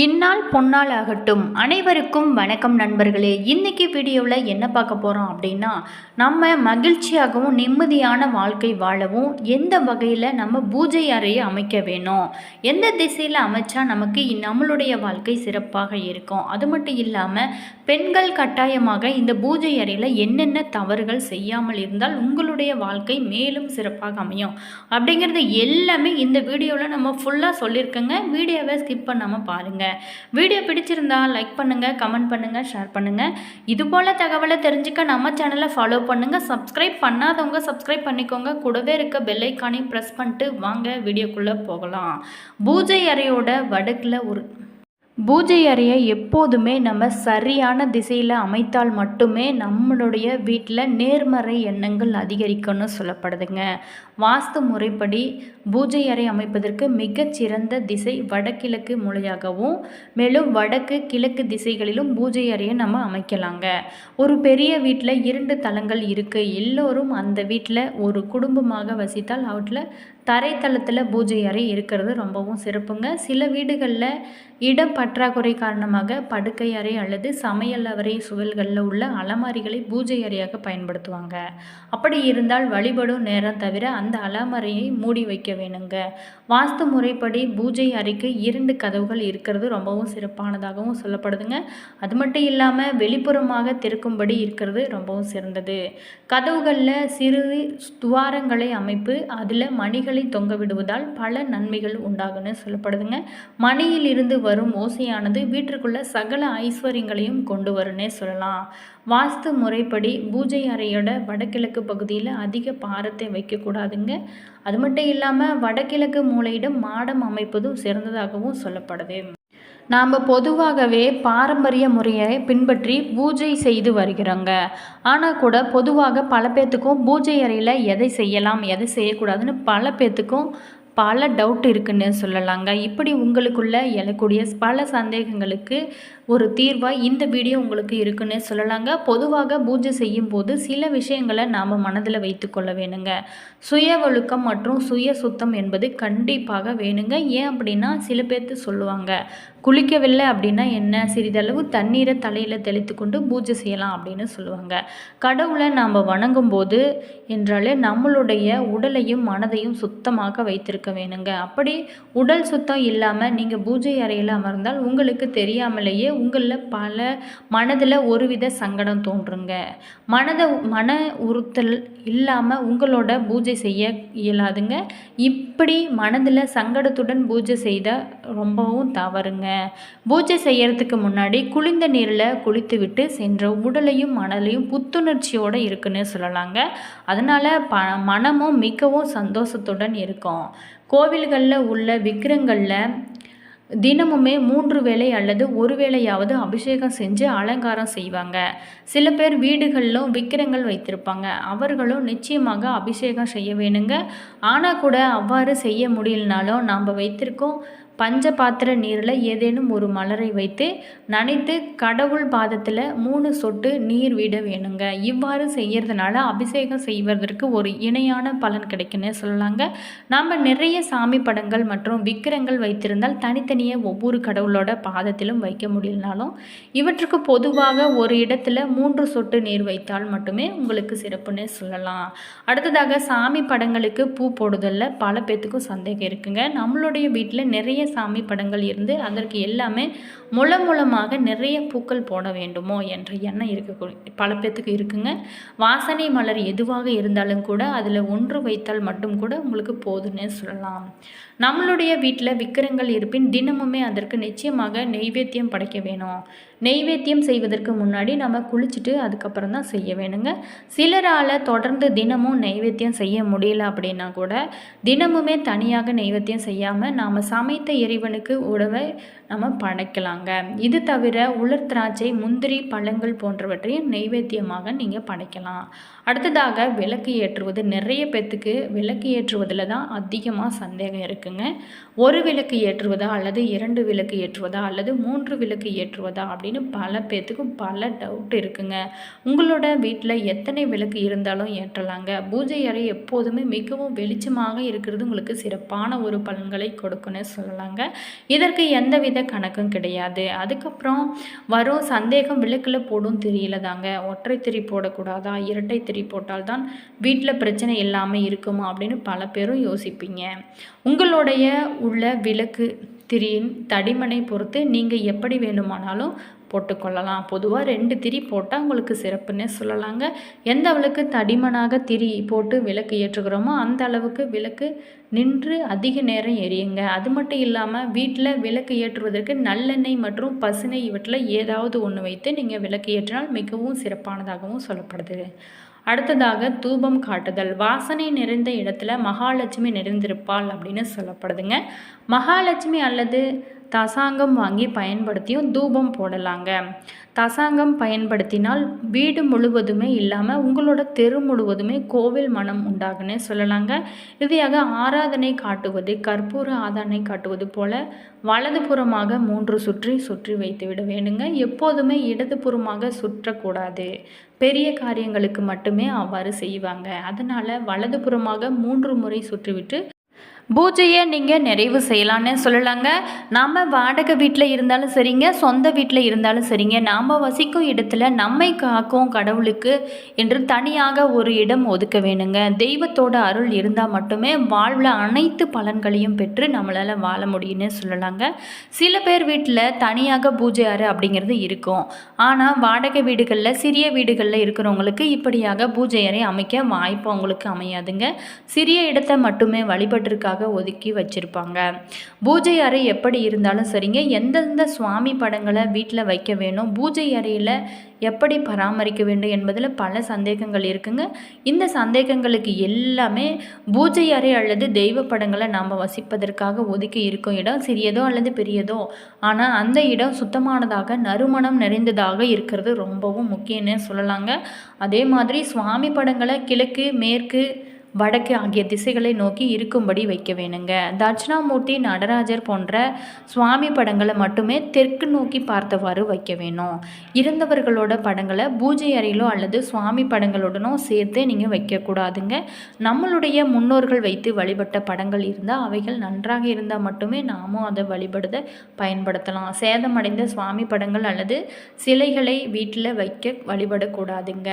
இந்நாள் பொன்னாள் ஆகட்டும். அனைவருக்கும் வணக்கம் நண்பர்களே. இன்றைக்கி வீடியோவில் என்ன பார்க்க போகிறோம் அப்படின்னா நம்ம மகிழ்ச்சியாகவும் நிம்மதியான வாழ்க்கை வாழவும் எந்த வகையில் நம்ம பூஜை அறையை அமைக்க வேணும்? எந்த திசையில் அமைச்சா நமக்கு நம்மளுடைய வாழ்க்கை சிறப்பாக இருக்கும்? அது மட்டும் இல்லாமல் பெண்கள் கட்டாயமாக இந்த பூஜை அறையில் என்னென்ன தவறுகள் செய்யாமல் இருந்தால் உங்களுடைய வாழ்க்கை மேலும் சிறப்பாக அமையும். அப்படிங்கிறது எல்லாமே இந்த வீடியோவில் நம்ம ஃபுல்லாக சொல்லியிருக்கோங்க. வீடியோவை ஸ்கிப் பண்ணாமல் பாருங்கள் வீடியோ பிடிச்சிருந்தா லைக் பண்ணுங்கள் கமெண்ட் பண்ணுங்கள் ஷேர் பண்ணுங்கள் இதுபோல் தகவலை தெரிஞ்சுக்க நம்ம சேனலை ஃபாலோ பண்ணுங்கள் சப்ஸ்கிரைப் பண்ணாதவங்க சப்ஸ்கிரைப் பண்ணிக்கோங்க. கூடவே இருக்க பெல்லைக்கானையும் ப்ரெஸ் பண்ணிட்டு வாங்க வீடியோக்குள்ளே போகலாம். பூஜை அறையோட வடக்கில் ஒரு பூஜை அறையை எப்போதுமே நம்ம சரியான திசையில் அமைத்தால் மட்டுமே நம்மளுடைய வீட்டில் நேர்மறை எண்ணங்கள் அதிகரிக்கும்னு சொல்லப்படுதுங்க. வாஸ்து முறைப்படி பூஜை அறை அமைப்பதற்கு மிகச்சிறந்த திசை வடகிழக்கு மூலையாகவும் மேலும் வடக்கு கிழக்கு திசைகளிலும் பூஜை அறையை நம்ம அமைக்கலாங்க. ஒரு பெரிய வீட்டில் இரண்டு தளங்கள் இருக்குது எல்லோரும் அந்த வீட்டில் ஒரு குடும்பமாக வசித்தால் அவற்றில் தரைத்தளத்தில் பூஜை அறை இருக்கிறது ரொம்பவும் சிறப்புங்க. சில வீடுகளில் இடம் பற்றாக்குறை காரணமாக படுக்கை அறை அல்லது சமையல் அறை சுவல்களில் உள்ள அலமாரிகளை பூஜை அறையாக பயன்படுத்துவாங்க. அப்படி இருந்தால் வழிபடும் நேரம் தவிர அந்த அலமறையை மூடி வைக்க வேணுங்க. வாஸ்து முறைப்படி பூஜை அறைக்கு இரண்டு கதவுகள் இருக்கிறது ரொம்பவும் சிறப்பானதாகவும் சொல்லப்படுதுங்க. அது மட்டும் இல்லாமல் வெளிப்புறமாக திறக்கும்படி இருக்கிறது ரொம்பவும் சிறந்தது. கதவுகளில் சிறு துவாரங்களை அமைப்பு அதில் மணிகளை தொங்க விடுவதால் பல நன்மைகள் உண்டாகுன்னு சொல்லப்படுதுங்க. மணியில் இருந்து வரும் ஓசையானது வீட்டிற்குள்ள சகல ஐஸ்வர்யங்களையும் கொண்டு வரும்னே சொல்லலாம். வாஸ்து முறைப்படி பூஜை அறையோட வடகிழக்கு பகுதியில் அதிக பாரத்தை வைக்கக்கூடாதுங்க. அது மட்டும் இல்லாமல் வடகிழக்கு மூலையிடம் மாடம் அமைப்பதும் சிறந்ததாகவும் சொல்லப்படுது. நாம் பொதுவாகவே பாரம்பரிய முறையை பின்பற்றி பூஜை செய்து வருகிறோங்க. ஆனால் கூட பொதுவாக பல பேர்த்துக்கும் பூஜை அறையில் எதை செய்யலாம் எதை செய்யக்கூடாதுன்னு பல பேர்த்துக்கும் பல டவுட் இருக்குன்னு சொல்லலாங்க. இப்படி உங்களுக்குள்ள எழக்கூடிய பல சந்தேகங்களுக்கு ஒரு தீர்வாக இந்த வீடியோ உங்களுக்கு இருக்குன்னு சொல்லலாங்க. பொதுவாக பூஜை செய்யும் போது சில விஷயங்களை நாம் மனதில் வைத்துக்கொள்ள வேணுங்க. சுய ஒழுக்கம் மற்றும் சுய சுத்தம் என்பது கண்டிப்பாக வேணுங்க. ஏன் அப்படின்னா சில பேர்த்து சொல்லுவாங்க குளிக்கவில்லை அப்படின்னா என்ன? சிறிதளவு தண்ணீரை தலையில் தெளித்து கொண்டு பூஜை செய்யலாம் அப்படின்னு சொல்லுவாங்க. கடவுளை நாம் வணங்கும் போது என்றாலே நம்மளுடைய உடலையும் மனதையும் சுத்தமாக வைத்திருக்க வேணுங்க. அப்படி உடல் சுத்தம் இல்லாமல் நீங்கள் பூஜை அறையில் அமர்ந்தால் உங்களுக்கு தெரியாமலேயே உங்களில் பல மனதில் ஒருவித சங்கடம் தோன்றுங்க. மனதை மன உறுத்தல் இல்லாமல் உங்களோட பூஜை செய்ய இயலாதுங்க. இப்படி மனதில் சங்கடத்துடன் பூஜை செய்தால் ரொம்பவும் தவறுங்க. பூஜை செய்யறதுக்கு முன்னாடி குளிர்ந்த நீரில் குளித்துவிட்டு சென்ற உடலையும் மனதையும் புத்துணர்ச்சியோடு இருக்குன்னு சொல்லலாங்க. அதனால் ப மனமும் மிகவும் சந்தோஷத்துடன் இருக்கும். கோவில்களில் உள்ள விக்கிரங்களில் தினமுமே மூன்று வேளை அல்லது ஒரு வேளையாவது அபிஷேகம் செஞ்சு அலங்காரம் செய்வாங்க. சில பேர் வீடுகளிலும் விக்கிரங்கள் வைத்திருப்பாங்க. அவர்களும் நிச்சயமாக அபிஷேகம் செய்ய வேணுங்க. ஆனால் கூட அவ்வாறு செய்ய முடியலனாலும் நாம் வைத்திருக்கோம் பஞ்ச பாத்திர நீரில் ஏதேனும் ஒரு மலரை வைத்து நனைத்து கடவுள் பாதத்தில் மூணு சொட்டு நீர் விட வேணுங்க. இவ்வாறு செய்கிறதுனால அபிஷேகம் செய்வதற்கு ஒரு இணையான பலன் கிடைக்குன்னு சொல்லலாங்க. நாம் நிறைய சாமி படங்கள் மற்றும் விக்கிரங்கள் வைத்திருந்தால் தனித்தனியே ஒவ்வொரு கடவுளோட பாதத்திலும் வைக்க முடியலனாலும் இவற்றுக்கு பொதுவாக ஒரு இடத்துல மூன்று சொட்டு நீர் வைத்தால் மட்டுமே உங்களுக்கு சிறப்புன்னு சொல்லலாம். அடுத்ததாக சாமி படங்களுக்கு பூ போடுதலில் பல பேர்த்துக்கும் சந்தேகம் இருக்குங்க. நம்மளுடைய வீட்டில் நிறைய சாமி படங்கள் இருந்து அதற்கு எல்லாமே முளம் மூலமாக நிறைய பூக்கள் போட வேண்டுமோ என்ற எண்ணம் இருக்க. பல பேர்த்துக்கு இருக்குங்க. வாசனை மலர் எதுவாக இருந்தாலும் கூட அதில் ஒன்று வைத்தால் மட்டும் கூட உங்களுக்கு போதுன்னு சொல்லலாம். நம்மளுடைய வீட்டில் விக்கிரங்கள் இருப்பின் தினமுமே அதற்கு நிச்சயமாக நெய்வேத்தியம் படைக்க வேணும். நெய்வேத்தியம் செய்வதற்கு முன்னாடி நம்ம குளிச்சுட்டு அதுக்கப்புறம் தான் செய்ய வேணுங்க. சிலரால் தொடர்ந்து தினமும் நெய்வேத்தியம் செய்ய முடியல அப்படின்னா கூட தினமுமே தனியாக நெய்வேத்தியம் செய்யாமல் நாம் சமைத்த இறைவனுக்கு உணவை நம்ம படைக்கலாங்க. இது தவிர உலர் திராட்சை முந்திரி பழங்கள் போன்றவற்றையும் நெய்வேத்தியமாக நீங்கள் படைக்கலாம். அடுத்ததாக விளக்கு ஏற்றுவது. நிறைய பேர்த்துக்கு விளக்கு ஏற்றுவதில் தான் அதிகமாக சந்தேகம் இருக்குங்க. ஒரு விளக்கு ஏற்றுவதா அல்லது இரண்டு விளக்கு ஏற்றுவதா அல்லது மூன்று விளக்கு ஏற்றுவதா அப்படின்னு பல பேர்த்துக்கும் பல டவுட் இருக்குங்க. உங்களோட வீட்டில் எத்தனை விளக்கு இருந்தாலும் ஏற்றலாங்க. பூஜை அறை எப்போதுமே மிகவும் வெளிச்சமாக இருக்கிறது. உங்களுக்கு சிறப்பான ஒரு பலன்களை கொடுக்குன்னு சொல்லலாங்க. இதற்கு எந்தவித கணக்கும் கிடையாது. அதுக்கப்புறம் வரும் சந்தேகம் விளக்கில் போடும் தெரியல தாங்க. ஒற்றை திரி போடக்கூடாதா? இரட்டை திரி போட்டால்தான் வீட்டில் பிரச்சனை இல்லாமல் இருக்குமா அப்படின்னு பல பேரும் யோசிப்பீங்க. உங்களுடைய உள்ள விளக்கு திரியின் தடிமனை பொறுத்து நீங்கள் எப்படி வேணுமானாலும் போட்டுக்கொள்ளலாம். பொதுவாக ரெண்டு திரி போட்டால் உங்களுக்கு சிறப்புன்னே சொல்லலாங்க. எந்த அளவுக்கு தடிமனாக திரி போட்டு விளக்கு ஏற்றுக்கிறோமோ அந்த அளவுக்கு விளக்கு நின்று அதிக நேரம் எரியுங்க. அது மட்டும் இல்லாமல் வீட்டில் விளக்கு ஏற்றுவதற்கு நல்லெண்ணெய் மற்றும் பசுனை இவற்றில் ஏதாவது ஒன்று வைத்து நீங்கள் விளக்கு ஏற்றினால் மிகவும் சிறப்பானதாகவும் சொல்லப்படுது. அடுத்ததாக தூபம் காட்டுதல். வாசனை நிறைந்த இடத்துல மகாலட்சுமி நிறைந்திருப்பாள் அப்படின்னு சொல்லப்படுதுங்க. மகாலட்சுமி அல்லது தசாங்கம் வாங்கி பயன்படுத்தியும் தூபம் போடலாங்க. தசாங்கம் பயன்படுத்தினால் வீடு முழுவதுமே இல்லாமல் உங்களோட தெரு முழுவதுமே கோவில் மனம் உண்டாகுன்னு சொல்லலாங்க. இறுதியாக ஆராதனை காட்டுவது கற்பூர ஆதானை காட்டுவது போல வலதுபுறமாக மூன்று சுற்றி சுற்றி வைத்து விட வேணுங்க எப்போதுமே இடதுபுறமாக சுற்றக்கூடாது. பெரிய காரியங்களுக்கு மட்டுமே அவ்வாறு செய்வாங்க. அதனால் வலதுபுறமாக மூன்று முறை சுற்றிவிட்டு பூஜையை நீங்கள் நிறைவு செய்யலான்னு சொல்லலாங்க. நாம் வாடகை வீட்டில் இருந்தாலும் சரிங்க சொந்த வீட்டில் இருந்தாலும் சரிங்க. நாம் வசிக்கும் இடத்துல நம்மை காக்கும் கடவுளுக்கு என்று தனியாக ஒரு இடம் ஒதுக்க வேணுங்க. தெய்வத்தோட அருள் இருந்தால் மட்டுமே வாழ்வில் அனைத்து பலன்களையும் பெற்று நம்மளால் வாழ முடியும்னு சொல்லலாங்க. சில பேர் வீட்டில் தனியாக பூஜை அறை அப்படிங்கிறது இருக்கும். ஆனால் வாடகை வீடுகளில் சிறிய வீடுகளில் இருக்கிறவங்களுக்கு இப்படியாக பூஜை அறை அமைக்க வாய்ப்பு அவங்களுக்கு அமையாதுங்க. சிறிய இடத்தை மட்டுமே வழிபட்டிருக்காங்க. சிறப்பாக ஒதுக்கி வச்சுருப்பாங்க. பூஜை அறை எப்படி இருந்தாலும் சரிங்க எந்தெந்த சுவாமி படங்களை வீட்டில் வைக்க வேணும் பூஜை அறையில் எப்படி பராமரிக்க வேண்டும் என்பதில் பல சந்தேகங்கள் இருக்குங்க. இந்த சந்தேகங்களுக்கு எல்லாமே பூஜை அறை அல்லது தெய்வ படங்களை நாம் வசிப்பதற்காக ஒதுக்கி இருக்கும் இடம் சிறியதோ அல்லது பெரியதோ. ஆனால் அந்த இடம் சுத்தமானதாக நறுமணம் நிறைந்ததாக இருக்கிறது ரொம்பவும் முக்கியம்னு சொல்லலாங்க. அதே மாதிரி சுவாமி படங்களை கிழக்கு மேற்கு வடக்கு ஆகிய திசைகளை நோக்கி இருக்கும்படி வைக்க வேணுங்க. தட்சிணாமூர்த்தி நடராஜர் போன்ற சுவாமி படங்களை மட்டுமே தெற்கு நோக்கி பார்த்தவாறு வைக்க வேணும். இருந்தவர்களோட படங்களை பூஜை அறையிலோ அல்லது சுவாமி படங்களுடனோ சேர்த்து நீங்கள் வைக்கக்கூடாதுங்க. நம்மளுடைய முன்னோர்கள் வைத்து வழிபட்ட படங்கள் இருந்தால் அவைகள் நன்றாக இருந்தால் மட்டுமே நாமும் அதை வழிபடுத பயன்படுத்தலாம். சேதமடைந்த சுவாமி படங்கள் அல்லது சிலைகளை வீட்டில் வைக்க வழிபடக்கூடாதுங்க.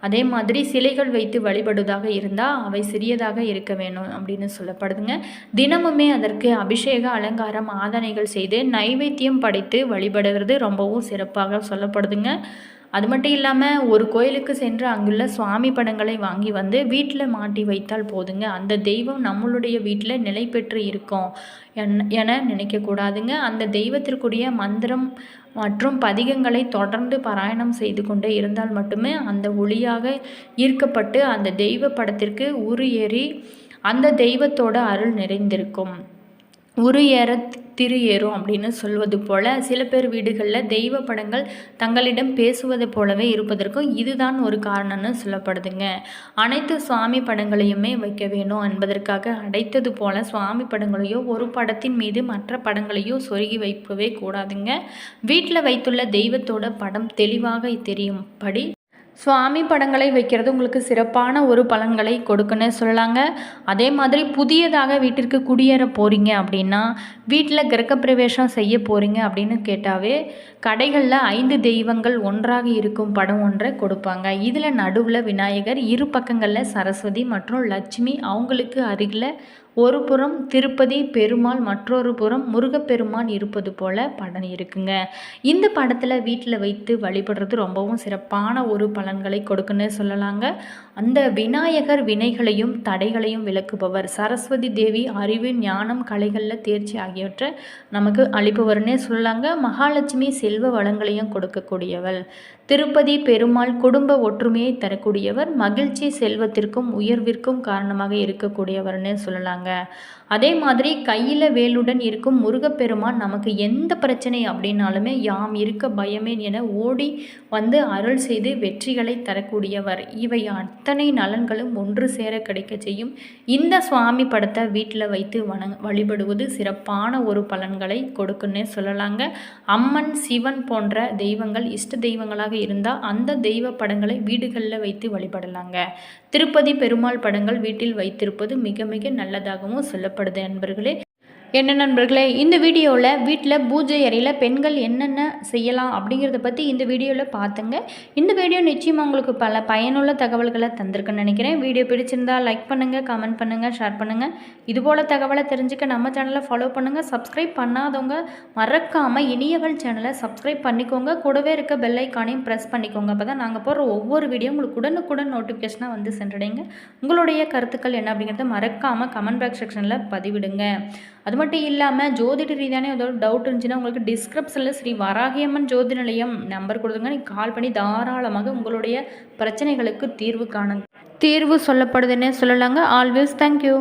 அதே மாதிரி சிலைகள் வைத்து வழிபடுவதாக இருந்தால் அவை சிறியதாக இருக்க வேணும் அப்படின்னு சொல்லப்படுதுங்க. தினமுமே அதற்கு அபிஷேக அலங்காரம் ஆதனைகள் செய்து நைவேத்தியம் படைத்து வழிபடுகிறது. ரொம்பவும் சிறப்பாக சொல்லப்படுதுங்க. அது மட்டும் இல்லாமல் ஒரு கோயிலுக்கு சென்று அங்குள்ள சுவாமி படங்களை வாங்கி வந்து வீட்டில் மாட்டி வைத்தால் போதுங்க. அந்த தெய்வம் நம்மளுடைய வீட்டில் நிலை பெற்று இருக்கும் என நினைக்கக்கூடாதுங்க அந்த தெய்வத்திற்குரிய மந்திரம் மற்றும் பதிகங்களை தொடர்ந்து பாராயணம் செய்து கொண்டே இருந்தால் மட்டுமே அந்த ஒளியாக ஈர்க்கப்பட்டு அந்த தெய்வ படத்திற்கு உரு ஏறி அந்த தெய்வத்தோட அருள் நிறைந்திருக்கும். உரு ஏற திரு ஏறும் அப்படின்னு சொல்வது போல சில பேர் வீடுகளில் தெய்வ படங்கள் தங்களிடம் பேசுவது போலவே இருப்பதற்கும் இதுதான் ஒரு காரணம்னு சொல்லப்படுதுங்க. அனைத்து சுவாமி படங்களையுமே வைக்க வேணும் என்பதற்காக அடைத்தது போல சுவாமி படங்களையோ ஒரு படத்தின் மீது மற்ற படங்களையோ சொருகி வைக்கவே கூடாதுங்க. வீட்டில் வைத்துள்ள தெய்வத்தோட படம் தெளிவாக தெரியும்படி சுவாமி படங்களை வைக்கிறது உங்களுக்கு சிறப்பான ஒரு பலன்களை கொடுக்குன்னு சொல்லலாங்க. அதே மாதிரி புதியதாக வீட்டிற்கு குடியேற போகிறீங்க அப்படின்னா வீட்டில் கிரகப்பிரவேசம் செய்ய போகிறீங்க அப்படின்னு கேட்டாவே கடைகளில் ஐந்து தெய்வங்கள் ஒன்றாக இருக்கும் படம் ஒன்றை கொடுப்பாங்க. இதில் நடுவில் விநாயகர் இரு பக்கங்களில் சரஸ்வதி மற்றும் லட்சுமி அவங்களுக்கு அருகில் ஒரு புறம் திருப்பதி பெருமாள் மற்றொரு புறம் முருகப்பெருமான் இருப்பது போல படம் இருக்குங்க. இந்த படத்தில் வீட்டில் வைத்து வழிபடுறது ரொம்பவும் சிறப்பான ஒரு பலன்களை கொடுக்குன்னு சொல்லலாங்க. அந்த விநாயகர் வினைகளையும் தடைகளையும் விளக்குபவர். சரஸ்வதி தேவி அறிவு ஞானம் கலைகளில் தேர்ச்சி ஆகியவற்றை நமக்கு அளிப்பவர்னே சொல்லலாங்க. மகாலட்சுமி செல்வ வளங்களையும் கொடுக்கக்கூடியவள். திருப்பதி பெருமாள் குடும்ப ஒற்றுமையை தரக்கூடியவர். மகிழ்ச்சி செல்வத்திற்கும் உயர்விற்கும் காரணமாக இருக்கக்கூடியவர்னு சொல்லலாங்க. அதே மாதிரி கையில் வேலுடன் இருக்கும் முருகப்பெருமான் நமக்கு எந்த பிரச்சனை அப்படின்னாலுமே யாம் இருக்க பயமேன் என ஓடி வந்து அருள் செய்து வெற்றிகளை தரக்கூடியவர். இவை அத்தனை நலன்களும் ஒன்று சேர கிடைக்க செய்யும். இந்த சுவாமி படத்தை வீட்டில் வைத்து வணங் வழிபடுவது சிறப்பான ஒரு பலன்களை கொடுக்குன்னே சொல்லலாங்க. அம்மன் சிவன் போன்ற தெய்வங்கள் இஷ்ட தெய்வங்களாக இருந்தால் அந்த தெய்வ படங்களை வீடுகளில் வைத்து வழிபடலாங்க. திருப்பதி பெருமாள் படங்கள் வீட்டில் வைத்திருப்பது மிக மிக நல்லதாகவும் சொல்லப்படுது நண்பர்களே என்ன நண்பர்களே இந்த வீடியோவில் வீட்டில் பூஜை அறையில் பெண்கள் என்னென்ன செய்யலாம் அப்படிங்கிறத பற்றி இந்த வீடியோவில் பார்த்துங்க இந்த வீடியோ நிச்சயமாக உங்களுக்கு பல பயனுள்ள தகவல்களை தந்திருக்குன்னு நினைக்கிறேன். வீடியோ பிடிச்சிருந்தா லைக் பண்ணுங்கள் கமெண்ட் பண்ணுங்கள் ஷேர் பண்ணுங்கள் இதுபோல் தகவலை தெரிஞ்சுக்க நம்ம சேனலை ஃபாலோ பண்ணுங்கள் சப்ஸ்கிரைப் பண்ணாதவங்க மறக்காமல் இனியவள் சேனலை சப்ஸ்கிரைப் பண்ணிக்கோங்க. கூடவே இருக்க பெல் ஐக்கானையும் ப்ரெஸ் பண்ணிக்கோங்க. அப்போ தான் நாங்கள் போகிற ஒவ்வொரு வீடியோ உங்களுக்கு உடனுக்குடன் நோட்டிஃபிகேஷனாக வந்து சென்றடைங்க. உங்களுடைய கருத்துக்கள் என்ன அப்படிங்கிறத மறக்காமல் கமெண்ட் பாக்ஸ் செக்ஷனில் பதிவிடுங்க. அது மட்டும் இல்லாமல் ஜோதிட ரீதியான ஏதோ டவுட் இருந்துச்சுன்னா உங்களுக்கு டிஸ்கிரிப்ஷனில் ஸ்ரீ வராகியம்மன் ஜோதி நிலையம் நம்பர் கொடுத்துங்க நீங்கள் கால் பண்ணி தாராளமாக உங்களுடைய பிரச்சனைகளுக்கு தீர்வு காண தீர்வு சொல்லப்படுதுன்னே சொல்லலாங்க. Always thank you